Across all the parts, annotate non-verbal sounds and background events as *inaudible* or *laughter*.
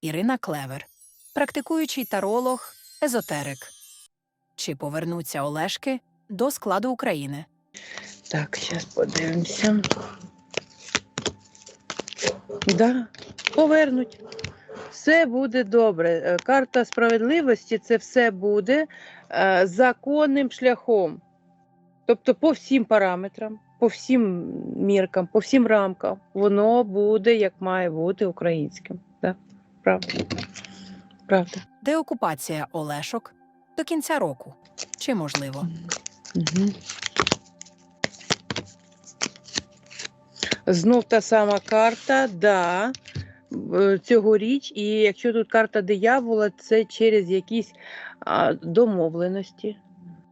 Ірина Клевер, практикуючий таролог, езотерик. Чи повернуться Олешки до складу України? Так, зараз подивимося. Да, повернуть. Все буде добре. Е, Карта справедливості це все буде е, законним шляхом. Тобто по всім параметрам, по всім міркам, по всім рамкам, воно буде як має бути українським. Да? Правда. Правда. Деокупація Олешок до кінця року. Чи можливо? Угу. Знов та сама карта, да, е, цьогоріч. І якщо тут карта диявола, це через якісь а, домовленості,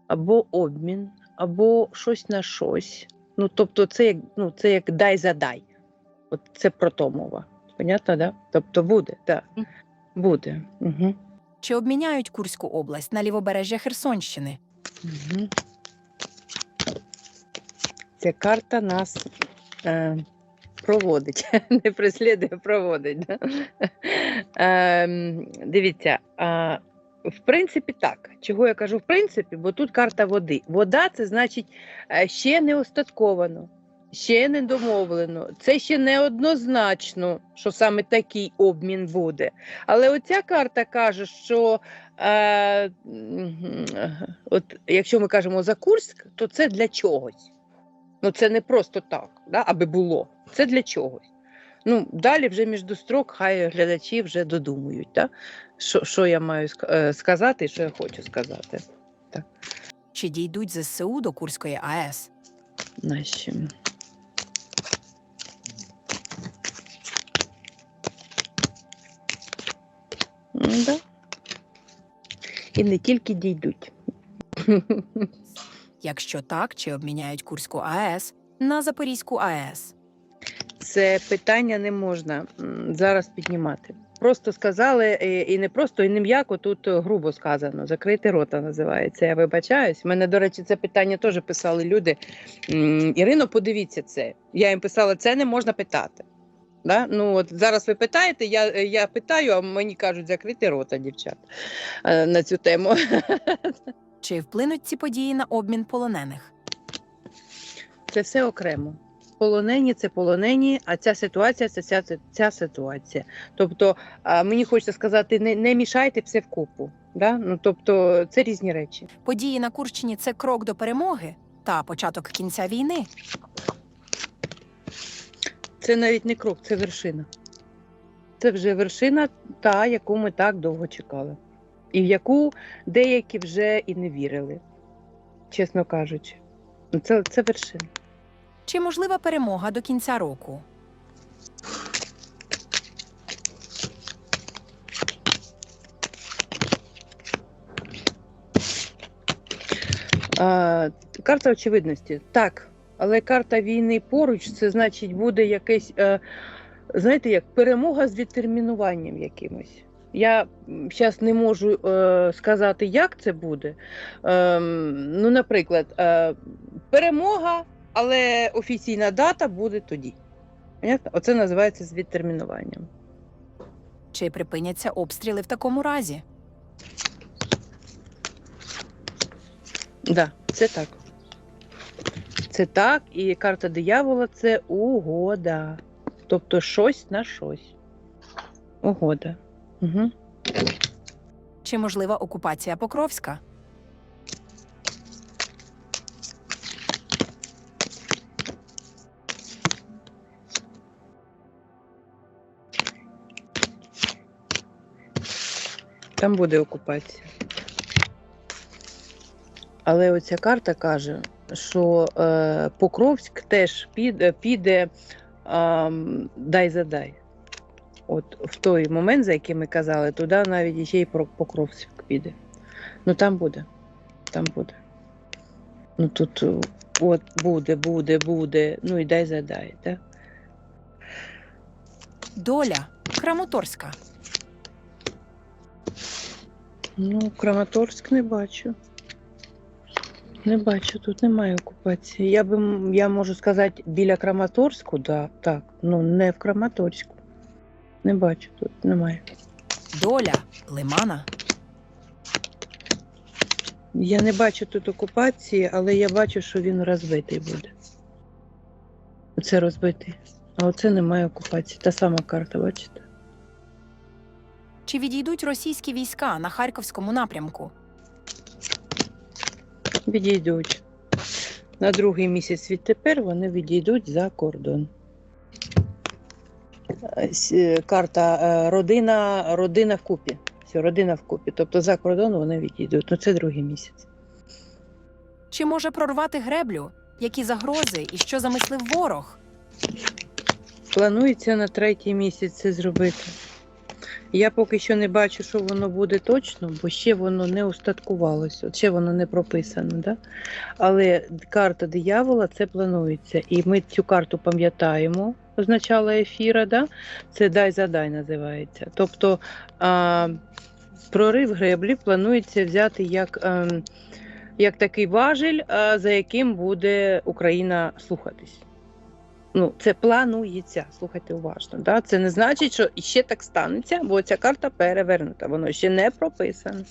або обмін, або щось на щось. Ну, тобто, це як, ну, це як дай задай. От це про то мова. Понятно, да? Тобто буде, так. Да. Буде. Угу. Чи обміняють Курську область на лівобережжя Херсонщини? Угу. Ця карта нас е, проводить, *laughs* не преслідує, проводить. Да? Е, дивіться, е, в принципі, так. Чого я кажу в принципі, бо тут карта води. Вода це значить е, ще не остатковано, ще не домовлено. Це ще не однозначно, що саме такий обмін буде. Але оця карта каже, що е, от, якщо ми кажемо за Курськ, то це для чогось. Ну, це не просто так, да, аби було. Це для чогось. Ну, далі вже між строк, хай глядачі вже додумують, да? що, що я маю е, сказати і що я хочу сказати. Чи дійдуть ЗСУ до Курської АЕС? Наші. Да. І не тільки дійдуть. Якщо так, чи обміняють Курську АЕС на Запорізьку АЕС? Це питання не можна зараз піднімати. Просто сказали, е, і не просто, і не м'яко, тут е, грубо сказано. Закрити рота називається. Я вибачаюсь. Мене, до речі, це питання теж писали люди. Ірино, подивіться це. Я їм писала, це не можна питати. Да? Ну, от зараз ви питаєте, я, я питаю, а мені кажуть, закрити рота, дівчат, е, на цю тему. *laughs* Чи вплинуть ці події на обмін полонених? Це все окремо. Полонені це полонені, а ця ситуація це ця, ця, ця ситуація. Тобто, а, мені хочеться сказати, не, не мішайте все вкупу. Да? Ну, тобто, це різні речі. Події на Курщині це крок до перемоги та початок кінця війни. Це навіть не крок, це вершина. Це вже вершина, та, яку ми так довго чекали, і в яку деякі вже і не вірили, чесно кажучи. Ну, Це, це вершина. Чи можлива перемога до кінця року? Карта очевидності. Так, але карта війни поруч, це значить буде якесь, е, знаєте, як перемога з відтермінуванням якимось. Я зараз не можу е, сказати, як це буде. Ем, ну, наприклад, е, перемога, але офіційна дата буде тоді. Понятно? Оце називається з відтермінуванням. Чи припиняться обстріли в такому разі? Да, це так. Це так, і карта диявола це угода. Тобто щось на щось. Угода. Угу. Чи можлива окупація Покровська? Там буде окупація. Але оця карта каже, що е, Покровськ теж піде, піде ам, дай задай. От в той момент, за який ми казали, туди навіть ще й Покровськ піде. Ну там буде. Там буде. Ну тут е, от буде, буде, буде. Ну і дай задай. Так? Доля Краматорська. Ну, Краматорськ не бачу. Не бачу, тут немає окупації. Я би я можу сказати біля Краматорську, да, так, ну не в Краматорську. Не бачу тут, немає. доля Лимана. Я не бачу тут окупації, але я бачу, що він розбитий буде. Оце розбитий. А оце немає окупації. Та сама карта, бачите? Чи відійдуть російські війська на харківському напрямку? Відійдуть. На другий місяць відтепер вони відійдуть за кордон. Е, Карта е, родина, родина вкупі. Все, родина вкупі. Тобто за кордон вони відійдуть. Ну це другий місяць. Чи може прорвати греблю? Які загрози і що замислив ворог? Планується на третій місяць це зробити. Я поки що не бачу, що воно буде точно, бо ще воно не устаткувалося, ще воно не прописано. Да? Але карта диявола це планується. І ми цю карту пам'ятаємо з ефіра, да? це дай задай називається. Тобто а, прорив греблі планується взяти як, ем, як такий важель, а, за яким буде Україна слухатись. Ну, це планується, слухайте уважно. Да? Це не значить, що ще так станеться, бо ця карта перевернута, воно ще не прописано.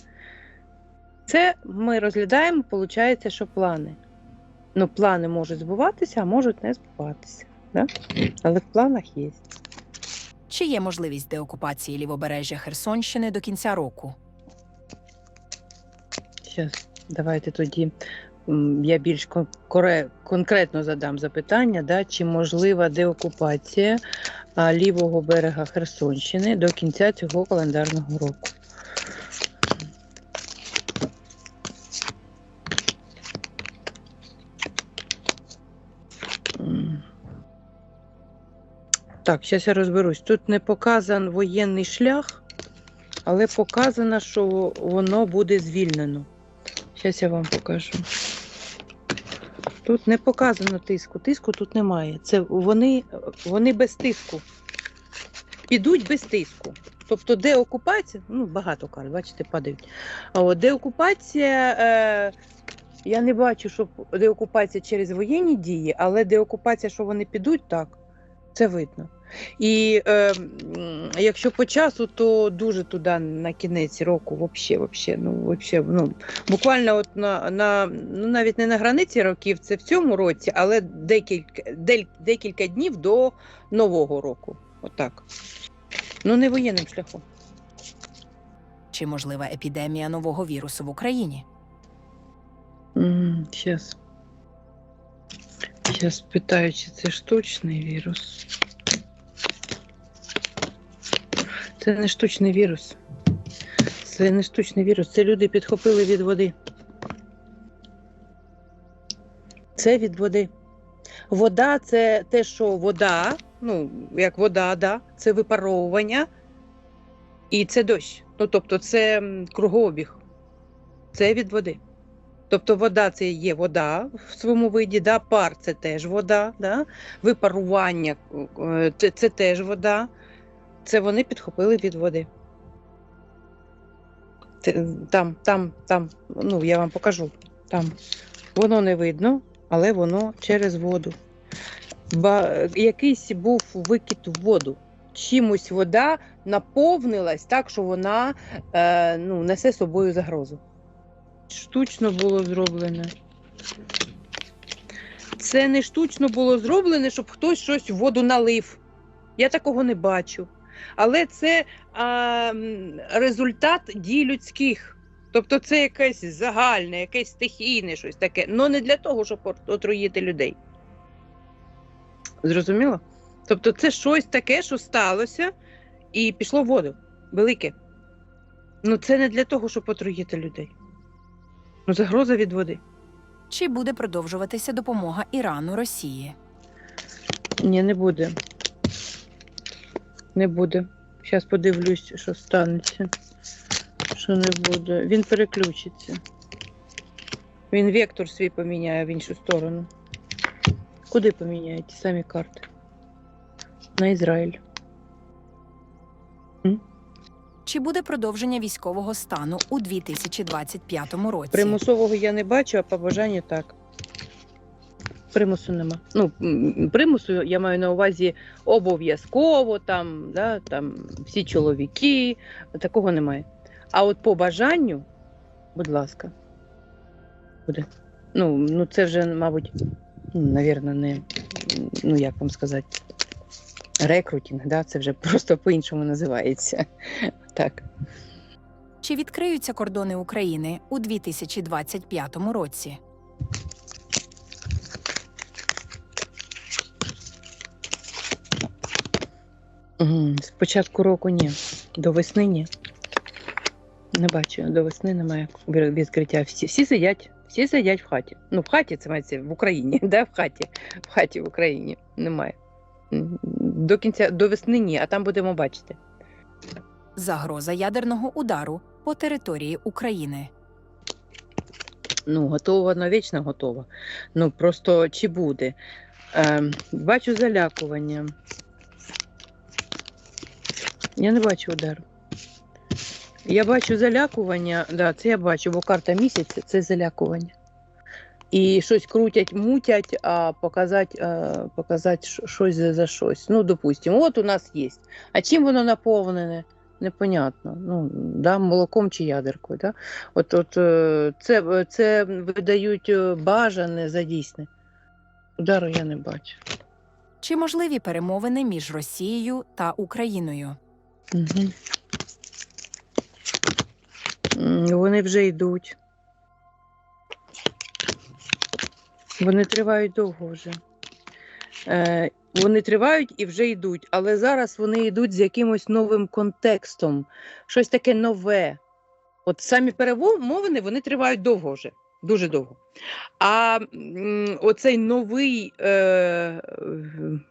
Це ми розглядаємо, виходить, що плани. Ну, плани можуть збуватися, а можуть не збуватися. Да? Але в планах є. Чи є можливість деокупації лівобережжя Херсонщини до кінця року? Зараз, давайте тоді я більш конкретно задам запитання, да, чи можлива деокупація лівого берега Херсонщини до кінця цього календарного року. Так, зараз я розберусь. Тут не показан воєнний шлях, але показано, що воно буде звільнено. Зараз я вам покажу. Тут не показано тиску. Тиску тут немає. Це вони, вони без тиску. Підуть без тиску. Тобто, де окупація, ну багато карт, бачите, падають. А от де окупація, е, я не бачу, що де окупація через воєнні дії, але де окупація, що вони підуть, так, це видно. І е, якщо по часу, то дуже туди на кінець року, вообще, вообще, ну, вообще, ну, буквально от на, на ну, навіть не на границі років, це в цьому році, але декілька, дель, декілька днів до Нового року. Отак. Ну, не воєнним шляхом. Чи можлива епідемія нового вірусу в Україні? Зараз. Зараз питаю, чи це штучний вірус. Це не штучний вірус. Це не штучний вірус. Це люди підхопили від води. Це від води. Вода це те, що вода, ну, як вода, да, це випаровування і це дощ. Ну, тобто, це кругообіг. Це від води. Тобто вода це є вода в своєму виді, да? пар це теж вода, да? випарування е, це, це теж вода. Це вони підхопили від води. Там, там, там, ну я вам покажу. Там. Воно не видно, але воно через воду. Ба, якийсь був викид в воду. Чимось вода наповнилась так, що вона е, ну, несе собою загрозу штучно було зроблене. Це не штучно було зроблене, щоб хтось щось в воду налив. Я такого не бачу. Але це а, результат дій людських. Тобто це якесь загальне, якесь стихійне щось таке. але не для того, щоб отруїти людей. Зрозуміло? Тобто це щось таке, що сталося, і пішло в воду. Велике. Ну це не для того, щоб отруїти людей. Ну, загроза від води. Чи буде продовжуватися допомога Ірану Росії? Ні, не буде. Не буде. Зараз подивлюсь, що станеться. Що не буде. Він переключиться. Він вектор свій поміняє в іншу сторону. Куди поміняє ті самі карти? На Ізраїль. Чи буде продовження військового стану у 2025 році? Примусового я не бачу, а по бажанню так. примусу нема. Ну, примусу я маю на увазі обов'язково там, да, там всі чоловіки, такого немає. А от по бажанню, будь ласка, буде. Ну, ну це вже, мабуть, навірно, не, ну як вам сказати, рекрутинг, да? це вже просто по-іншому називається. Так. Чи відкриються кордони України у 2025 році? З початку року ні. До весни ні. Не бачу, до весни немає відкриття. Всі, всі сидять, всі сидять в хаті. Ну, в хаті це мається в Україні, *laughs* да? в хаті. В хаті в Україні немає. До кінця до весни ні, а там будемо бачити. Загроза ядерного удару по території України. Ну, готова, навічно готова. Ну, просто чи буде. Ем, бачу залякування. Я не бачу удару. Я бачу залякування, да, це я бачу, бо карта місяця це залякування. І щось крутять, мутять, а показати, а, показати щось за, щось. Ну, допустимо, от у нас є. А чим воно наповнене? Непонятно. Ну, да, молоком чи ядеркою. Да? От, от е, це, це видають е, бажане за дійсне. Удару я не бачу. Чи можливі перемовини між Росією та Україною? Угу. Вони вже йдуть. Вони тривають довго вже. Е, вони тривають і вже йдуть, але зараз вони йдуть з якимось новим контекстом, щось таке нове. От самі перемовини вони тривають довго вже, дуже довго. А м, оцей новий, е,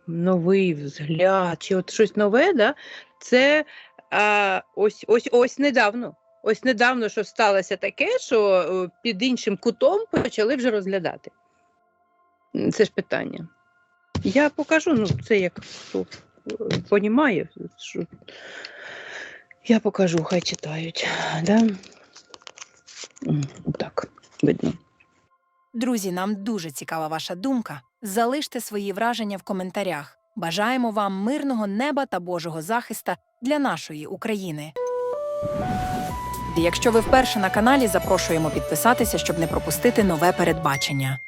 новий взгляд, чи от щось нове, да, це а, ось, ось, ось недавно. Ось недавно що сталося таке, що е, під іншим кутом почали вже розглядати. Це ж питання. Я покажу, ну це як хто е, понімає, що я покажу, хай читають. Да? Так, видно. Друзі, нам дуже цікава ваша думка. Залиште свої враження в коментарях. Бажаємо вам мирного неба та Божого захиста для нашої України. Якщо ви вперше на каналі, запрошуємо підписатися, щоб не пропустити нове передбачення.